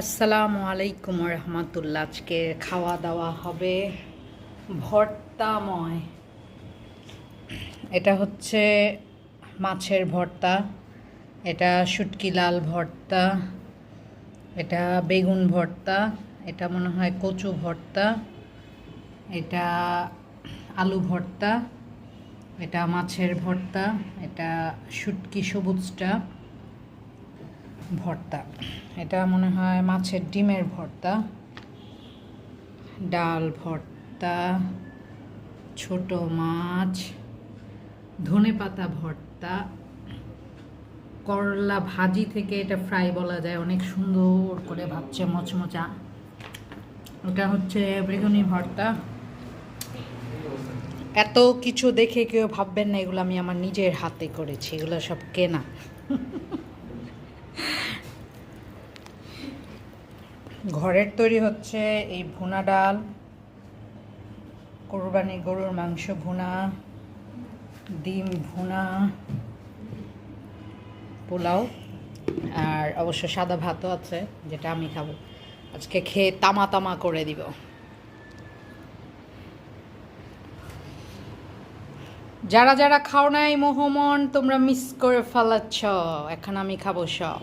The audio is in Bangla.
আসসালামু আলাইকুম রহমতুল্লাহ আজকে খাওয়া দাওয়া হবে ভর্তাময়। এটা হচ্ছে মাছের ভর্তা, এটা শুটকি লাল ভর্তা, এটা বেগুন ভর্তা, এটা মনে হয় কচু ভর্তা, এটা আলু ভর্তা, এটা মাছের ভর্তা, এটা শুটকি সবুজটা। ভর্তা। এটা মনে হয় মাছের ডিমের ভর্তা। ডাল ভর্তা, ছোট মাছ, ধনে পাতা ভর্তা, করলা ভাজি থেকে এটা ফ্রাই বলা যায়। অনেক সুন্দর করে ভাবছে মচমচা। ওটা হচ্ছে বেগুনি ভর্তা। এত কিছু দেখে কেউ ভাববেন না, এগুলো আমি আমার নিজের হাতে করেছি, এগুলো সব কেনা। ঘরের তৈরি হচ্ছে এই ভুনা ডাল কোরবানি গরুর মাংস ভুনা, ডিম ভুনা, পোলাও, আর অবশ্য সাদা ভাতও আছে, যেটা আমি খাব। আজকে খেয়ে তামা তামা করে দিব। যারা যারা খাও নাই মোহমন, তোমরা মিস করে ফেলাচ্ছ এখন আমি খাব সব।